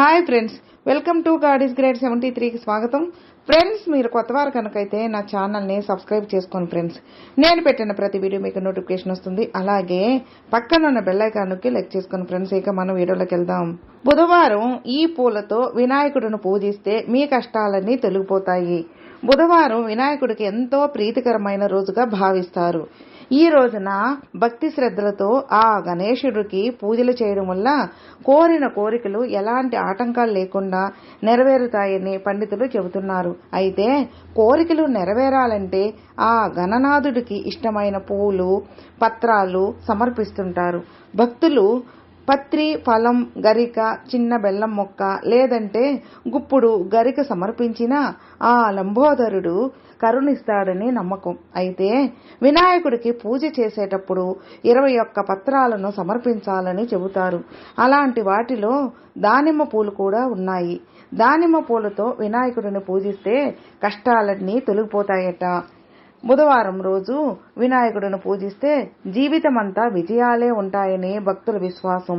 Hi friends welcome to ఇస్ grade seventy త్రీకి స్వాగతం. ఫ్రెండ్స్ మీరు కొత్త వారు కనుకైతే నా ఛానల్ని సబ్స్క్రైబ్ చేసుకోండి ఫ్రెండ్స్. నేను పెట్టిన ప్రతి వీడియో మీకు నోటిఫికేషన్ వస్తుంది. అలాగే పక్కన ఉన్న బెల్ లెక్ చేసుకోండి ఫ్రెండ్స్ ఇక మనం వీడియోలోకి వెళ్దాం. బుధవారం ఈ పూలతో వినాయకుడిని పూజిస్తే మీ కష్టాలన్నీ తొలగిపోతాయి. బుధవారం వినాయకుడికి ఎంతో ప్రీతికరమైన రోజుగా భావిస్తారు. ఈ రోజున భక్తి శ్రద్ధలతో ఆ గణేశుడికి పూజలు చేయడం వల్ల కోరిన కోరికలు ఎలాంటి ఆటంకాలు లేకుండా నెరవేరుతాయని పండితులు చెబుతున్నారు. అయితే కోరికలు నెరవేరాలంటే ఆ గణనాథుడికి ఇష్టమైన పూలు పత్రాలు సమర్పిస్తుంటారు. భక్తులు పత్రి ఫలం గరిక చిన్న బెల్లం మొక్క లేదంటే గుప్పుడు గరిక సమర్పించిన ఆ లంబోదరుడు కరుణిస్తాడని నమ్మకం. అయితే వినాయకుడికి పూజ చేసేటప్పుడు ఇరవై ఒక్క పత్రాలను సమర్పించాలని చెబుతారు. అలాంటి వాటిలో దానిమ్మ పూలు కూడా ఉన్నాయి. దానిమ్మ పూలతో వినాయకుడిని పూజిస్తే కష్టాలన్నీ తొలగిపోతాయట. బుధవారం రోజు వినాయకుడిని పూజిస్తే జీవితమంతా విజయాలే ఉంటాయని భక్తుల విశ్వాసం.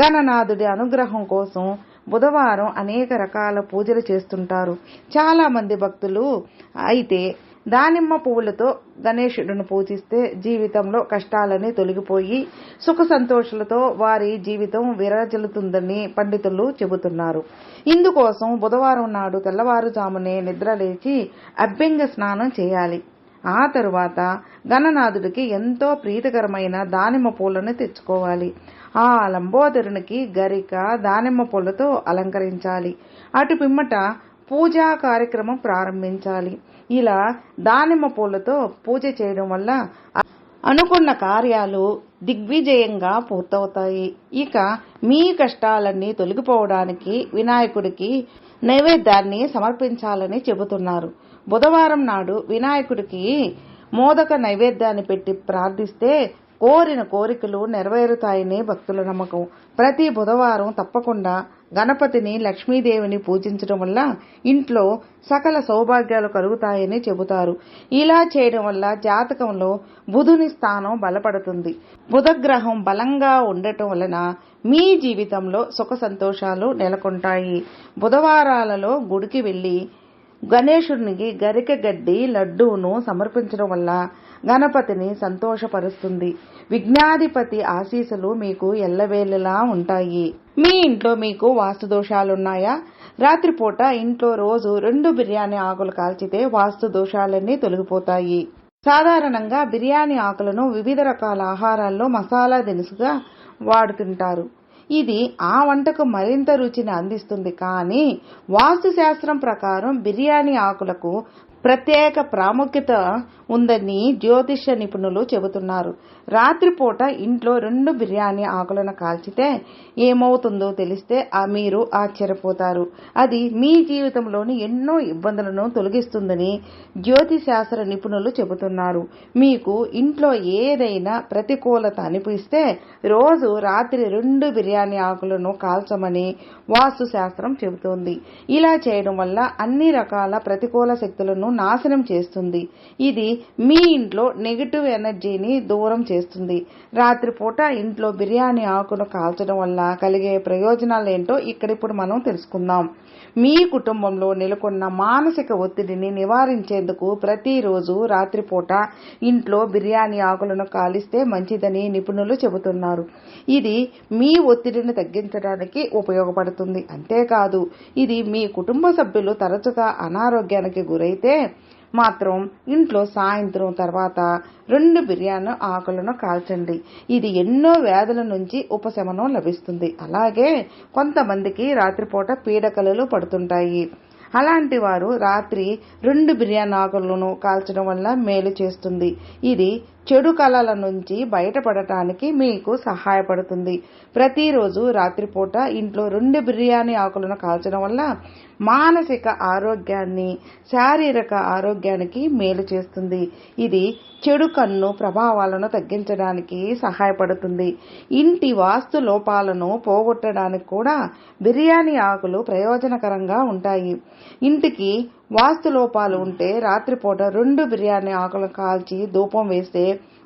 గణనాథుడి అనుగ్రహం కోసం బుధవారం అనేక రకాల పూజలు చేస్తుంటారు. చాలా మంది భక్తులు అయితే దానిమ్మ పువ్వులతో గణేశుడిని పూజిస్తే జీవితంలో కష్టాలని తొలగిపోయి సుఖ సంతోషాలతో వారి జీవితం విరాజిల్లుతుందని పండితులు చెబుతున్నారు. ఇందుకోసం బుధవారం నాడు తెల్లవారుజామునే నిద్రలేచి అభ్యంగ స్నానం చేయాలి. ఆ తరువాత గణనాథుడికి ఎంతో ప్రీతికరమైన దానిమ్మ పూలను తెచ్చుకోవాలి. ఆ లంబోదరునికి గరిక దానిమ్మ పూలతో అలంకరించాలి. అటు పిమ్మట పూజా కార్యక్రమం ప్రారంభించాలి. ఇలా దానిమ్మ పూలతో పూజ చేయడం వల్ల అనుకున్న కార్యాలు దిగ్విజయంగా పూర్తవుతాయి. ఇక మీ కష్టాలన్నీ తొలగిపోవడానికి వినాయకుడికి నైవేద్యాన్ని సమర్పించాలని చెబుతున్నారు. బుధవారం నాడు వినాయకుడికి మోదక నైవేద్యాన్ని పెట్టి ప్రార్థిస్తే కోరిన కోరికలు నెరవేరుతాయని భక్తుల నమ్మకం. ప్రతి బుధవారం తప్పకుండా గణపతిని లక్ష్మీదేవిని పూజించడం వల్ల ఇంట్లో సకల సౌభాగ్యాలు కలుగుతాయని చెబుతారు. ఇలా చేయడం వల్ల జాతకంలో బుధుని స్థానం బలపడుతుంది. బుధగ్రహం బలంగా ఉండటం వలన మీ జీవితంలో సుఖ సంతోషాలు నెలకొంటాయి. బుధవారాలలో గుడికి వెళ్ళి గణేశునికి గరిక గడ్డి లడ్డూను సమర్పించడం వల్ల గణపతిని సంతోషపరుస్తుంది. విఘ్నాధిపతి ఆశీస్సులు మీకు ఎల్లవేళలా ఉంటాయి. మీ ఇంట్లో మీకు వాస్తు దోషాలున్నాయా? రాత్రిపూట ఇంట్లో రోజు రెండు బిర్యానీ ఆకులు కాల్చితే వాస్తు దోషాలన్నీ తొలగిపోతాయి. సాధారణంగా బిర్యానీ ఆకులను వివిధ రకాల ఆహారాల్లో మసాలా దినుసుగా వాడుతుంటారు. ఇది ఆ వంటకు మరింత రుచిని అందిస్తుంది. కానీ వాస్తుశాస్త్రం ప్రకారం బిర్యానీ ఆకులకు ప్రత్యేక ప్రాముఖ్యత ఉందని జ్యోతిష నిపుణులు చెబుతున్నారు. రాత్రిపూట ఇంట్లో రెండు బిర్యానీ ఆకులను కాల్చితే ఏమవుతుందో తెలిస్తే మీరు ఆశ్చర్యపోతారు. అది మీ జీవితంలోని ఎన్నో ఇబ్బందులను తొలగిస్తుందని జ్యోతిశాస్త్ర నిపుణులు చెబుతున్నారు. మీకు ఇంట్లో ఏదైనా ప్రతికూలత అనిపిస్తే రోజు రాత్రి రెండు బిర్యానీ ఆకులను కాల్చమని వాస్తు శాస్త్రం చెబుతోంది. ఇలా చేయడం వల్ల అన్ని రకాల ప్రతికూల శక్తులను నాశనం చేస్తుంది. ఇది మీ ఇంట్లో నెగిటివ్ ఎనర్జీని దూరం చేస్తుంది. రాత్రిపూట ఇంట్లో బిర్యానీ ఆకును కాల్చడం వల్ల కలిగే ప్రయోజనాలు ఏంటో ఇక్కడ ఇప్పుడు మనం తెలుసుకుందాం. మీ కుటుంబంలో నెలకొన్న మానసిక ఒత్తిడిని నివారించేందుకు ప్రతిరోజు రాత్రిపూట ఇంట్లో బిర్యానీ ఆకులను కాలిస్తే మంచిదని నిపుణులు చెబుతున్నారు. ఇది మీ ఒత్తిడిని తగ్గించడానికి ఉపయోగపడుతుంది. అంతేకాదు ఇది మీ కుటుంబ సభ్యులు తరచుగా అనారోగ్యానికి గురైతే మాత్రం ఇంట్లో సాయంత్రం తర్వాత రెండు బిర్యానీ ఆకులను కాల్చండి. ఇది ఎన్నో వ్యాధుల నుంచి ఉపశమనం లభిస్తుంది. అలాగే కొంతమందికి రాత్రిపూట పీడకలలు పడుతుంటాయి. అలాంటి వారు రాత్రి రెండు బిర్యానీ ఆకులను కాల్చడం వల్ల మేలు చేస్తుంది. ఇది చెడు కళల నుంచి బయటపడటానికి మీకు సహాయపడుతుంది. ప్రతిరోజు రాత్రిపూట ఇంట్లో రెండు బిర్యానీ ఆకులను కాల్చడం వల్ల మానసిక ఆరోగ్యాన్ని శారీరక ఆరోగ్యానికి మేలు చేస్తుంది. ఇది చెడు కన్ను ప్రభావాలను తగ్గించడానికి సహాయపడుతుంది. ఇంటి వాస్తు లోపాలను పోగొట్టడానికి కూడా బిర్యానీ ఆకులు ప్రయోజనకరంగా ఉంటాయి. ఇంటికి వాస్తు లోపాలు ఉంటే రాత్రిపూట రెండు బిర్యానీ ఆకులు కాల్చి ధూపం వేస్తే